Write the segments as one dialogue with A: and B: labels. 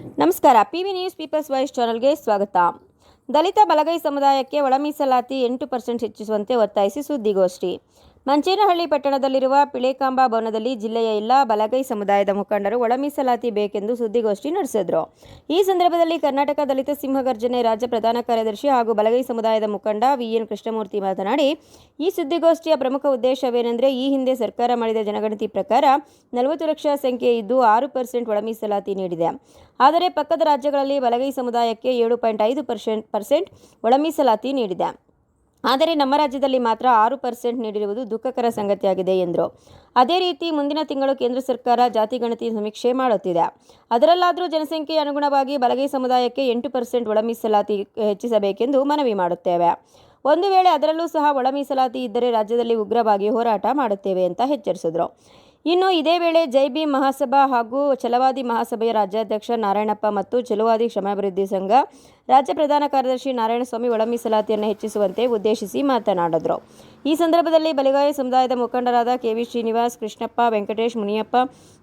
A: ನಮಸ್ಕಾರ P V news people's voice ಚಾನಲ್ಗೆ ಸ್ವಾಗತ. ದಲಿತ ಬಲಗೈ ಸಮುದಾಯಕ್ಕೆ ಒಳಮೀಸಲಾತಿ ಎಂಟು ಪರ್ಸೆಂಟ್ ಹೆಚ್ಚಿಸುವಂತೆ ಒತ್ತಾಯಿಸಿ ಸುದ್ದಿಗೋಷ್ಠಿ. ಮಂಚೇನಹಳ್ಳಿ ಪಟ್ಟಣದಲ್ಲಿರುವ ಪಿಳೇಕಾಂಬ ಭವನದಲ್ಲಿ ಜಿಲ್ಲೆಯ ಎಲ್ಲ ಬಲಗೈ ಸಮುದಾಯದ ಮುಖಂಡರು ಒಳ ಮೀಸಲಾತಿ ಬೇಕೆಂದು ಸುದ್ದಿಗೋಷ್ಠಿ ನಡೆಸಿದರು. ಈ ಸಂದರ್ಭದಲ್ಲಿ ಕರ್ನಾಟಕ ದಲಿತ ಸಿಂಹಗರ್ಜನೆ ರಾಜ್ಯ ಪ್ರಧಾನ ಕಾರ್ಯದರ್ಶಿ ಹಾಗೂ ಬಲಗೈ ಸಮುದಾಯದ ಮುಖಂಡ ವಿಎನ್ ಕೃಷ್ಣಮೂರ್ತಿ ಮಾತನಾಡಿ, ಈ ಸುದ್ದಿಗೋಷ್ಠಿಯ ಪ್ರಮುಖ ಉದ್ದೇಶವೇನೆಂದರೆ ಈ ಹಿಂದೆ ಸರ್ಕಾರ ಮಾಡಿದ ಜನಗಣತಿ ಪ್ರಕಾರ ನಲವತ್ತು ಲಕ್ಷ ಸಂಖ್ಯೆ ಇದ್ದು ಆರು ಪರ್ಸೆಂಟ್ ಒಳ ಮೀಸಲಾತಿ ನೀಡಿದೆ. ಆದರೆ ಪಕ್ಕದ ರಾಜ್ಯಗಳಲ್ಲಿ ಬಲಗೈ ಸಮುದಾಯಕ್ಕೆ ಏಳು ಪಾಯಿಂಟ್ ಐದು ಪರ್ಸೆಂಟ್ ಪರ್ಸೆಂಟ್ ಒಳ ಮೀಸಲಾತಿ ನೀಡಿದೆ. ಆದರೆ ನಮ್ಮ ರಾಜ್ಯದಲ್ಲಿ ಮಾತ್ರ ಆರು ಪರ್ಸೆಂಟ್ ನೀಡಿರುವುದು ದುಃಖಕರ ಸಂಗತಿಯಾಗಿದೆ ಎಂದರು. ಅದೇ ರೀತಿ ಮುಂದಿನ ತಿಂಗಳು ಕೇಂದ್ರ ಸರ್ಕಾರ ಜಾತಿ ಗಣತಿ ಸಮೀಕ್ಷೆ ಮಾಡುತ್ತಿದೆ. ಅದರಲ್ಲಾದರೂ ಜನಸಂಖ್ಯೆಯ ಅನುಗುಣವಾಗಿ ಬಲಗೈ ಸಮುದಾಯಕ್ಕೆ ಎಂಟು ಪರ್ಸೆಂಟ್ ಒಳ ಮೀಸಲಾತಿ ಹೆಚ್ಚಿಸಬೇಕೆಂದು ಮನವಿ ಮಾಡುತ್ತೇವೆ. ಒಂದು ವೇಳೆ ಅದರಲ್ಲೂ ಸಹ ಒಳ ಮೀಸಲಾತಿ ಇದ್ದರೆ ರಾಜ್ಯದಲ್ಲಿ ಉಗ್ರವಾಗಿ ಹೋರಾಟ ಮಾಡುತ್ತೇವೆ ಅಂತ ಎಚ್ಚರಿಸಿದರು. ಇನ್ನು ಇದೇ ವೇಳೆ ಜೈಬಿ ಮಹಾಸಭಾ ಹಾಗೂ ಛಲವಾದಿ ಮಹಾಸಭೆಯ ರಾಜ್ಯಾಧ್ಯಕ್ಷ ನಾರಾಯಣಪ್ಪ ಮತ್ತು ಛಲವಾದಿ ಕ್ಷಮಾಭಿವೃದ್ಧಿ ಸಂಘ ರಾಜ್ಯ ಪ್ರಧಾನ ಕಾರ್ಯದರ್ಶಿ ನಾರಾಯಣಸ್ವಾಮಿ ಒಳ ಮೀಸಲಾತಿಯನ್ನು ಹೆಚ್ಚಿಸುವಂತೆ ಉದ್ದೇಶಿಸಿ ಮಾತನಾಡಿದರು. ಈ ಸಂದರ್ಭದಲ್ಲಿ ಬಲಿಗಾಯ ಸಮುದಾಯದ ಮುಖಂಡರಾದ ಕೆವಿ ಶ್ರೀನಿವಾಸ್, ಕೃಷ್ಣಪ್ಪ, ವೆಂಕಟೇಶ್, ಮುನಿಯಪ್ಪ,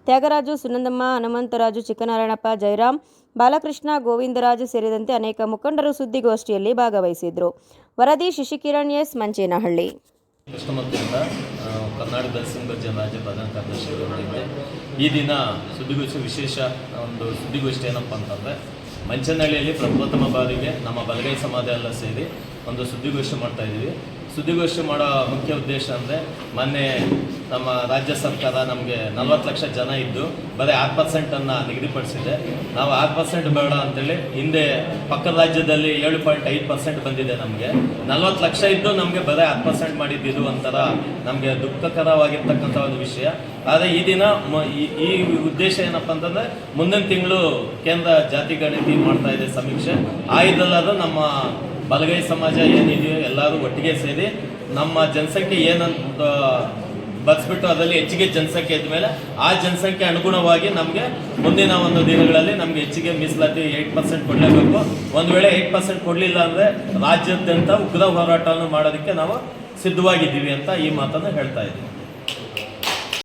A: ತ್ಯಾಗರಾಜು, ಸುನಂದಮ್ಮ, ಹನುಮಂತರಾಜು, ಚಿಕ್ಕನಾರಾಯಣಪ್ಪ ಜಯರಾಮ್ ಬಾಲಕೃಷ್ಣ, ಗೋವಿಂದರಾಜು ಸೇರಿದಂತೆ ಅನೇಕ ಮುಖಂಡರು ಸುದ್ದಿಗೋಷ್ಠಿಯಲ್ಲಿ ಭಾಗವಹಿಸಿದರು. ವರದಿ ಶಶಿಕಿರಣ್ ಎಸ್ ಮಂಚೇನಹಳ್ಳಿ
B: ಕೃಷ್ಣಮೂರ್ತಿಯಿಂದ ಕರ್ನಾಟಕ ದಲಿತ ರಾಜ್ಯ ಪ್ರಧಾನ ಕಾರ್ಯದರ್ಶಿ ಅವರಿದ್ದೆ ಈ ದಿನ ಸುದ್ದಿಗೋಷ್ಠಿ ವಿಶೇಷ, ಒಂದು ಸುದ್ದಿಗೋಷ್ಠಿ ಏನಪ್ಪ ಅಂತಂದರೆ, ಮಂಚನಹಳ್ಳಿಯಲ್ಲಿ ಪ್ರಪ್ರಥಮ ಬಾರಿಗೆ ನಮ್ಮ ಬಲಗೈ ಸಮಾಜ ಎಲ್ಲ ಸೇರಿ ಒಂದು ಸುದ್ದಿಗೋಷ್ಠಿ ಮಾಡ್ತಾ ಇದ್ದೀವಿ. ಸುದ್ದಿಗೋಷ್ಠಿ ಮಾಡೋ ಮುಖ್ಯ ಉದ್ದೇಶ ಅಂದರೆ ಮೊನ್ನೆ ನಮ್ಮ ರಾಜ್ಯ ಸರ್ಕಾರ ನಮಗೆ ನಲ್ವತ್ತು ಲಕ್ಷ ಜನ ಇದ್ದು ಬರೀ ಆರು ಪರ್ಸೆಂಟನ್ನು ನಿಗದಿಪಡಿಸಿದೆ. ನಾವು ಆರು ಪರ್ಸೆಂಟ್ ಬೇಡ ಅಂತೇಳಿ ಹಿಂದೆ ಪಕ್ಕದ ರಾಜ್ಯದಲ್ಲಿ ಏಳು ಪಾಯಿಂಟ್ ಐದು ಪರ್ಸೆಂಟ್ ಬಂದಿದೆ ನಮಗೆ. ನಲ್ವತ್ತು ಲಕ್ಷ ಇದ್ದು ನಮಗೆ ಬರೀ ಆರು ಪರ್ಸೆಂಟ್ ಮಾಡಿದ್ದು ಒಂಥರ ನಮಗೆ ದುಃಖಕರವಾಗಿರ್ತಕ್ಕಂಥ ಒಂದು ವಿಷಯ. ಆದರೆ ಈ ದಿನ ಈ- ಉದ್ದೇಶ ಏನಪ್ಪ ಅಂತಂದರೆ ಮುಂದಿನ ತಿಂಗಳು ಕೇಂದ್ರ ಜಾತಿ ಗಣತಿ ಮಾಡ್ತಾ ಇದೆ ಸಮೀಕ್ಷೆ. ಆ ಇದರಲ್ಲಾದ್ರೂ ನಮ್ಮ ಬಲಗೈ ಸಮಾಜ ಏನಿದೆಯೋ ಎಲ್ಲರೂ ಒಟ್ಟಿಗೆ ಸೇರಿ ನಮ್ಮ ಜನಸಂಖ್ಯೆ ಏನಂತ ಬರೆಸ್ಬಿಟ್ಟು ಅದರಲ್ಲಿ ಹೆಚ್ಚಿಗೆ ಜನಸಂಖ್ಯೆ ಇದ್ಮೇಲೆ ಆ ಜನಸಂಖ್ಯೆ ಅನುಗುಣವಾಗಿ ನಮಗೆ ಮುಂದಿನ ಒಂದು ದಿನಗಳಲ್ಲಿ ನಮಗೆ ಹೆಚ್ಚಿಗೆ ಮೀಸಲಾತಿ ಏಯ್ಟ್ ಪರ್ಸೆಂಟ್ ಕೊಡಲೇಬೇಕು. ಒಂದು ವೇಳೆ ಏಯ್ಟ್ ಪರ್ಸೆಂಟ್ ಕೊಡಲಿಲ್ಲ ಅಂದರೆ ರಾಜ್ಯಾದ್ಯಂತ ಉಗ್ರ ಹೋರಾಟವನ್ನು ಮಾಡೋದಕ್ಕೆ ನಾವು ಸಿದ್ಧವಾಗಿದ್ದೀವಿ ಅಂತ ಈ ಮಾತನ್ನು ಹೇಳ್ತಾ ಇದ್ದೀವಿ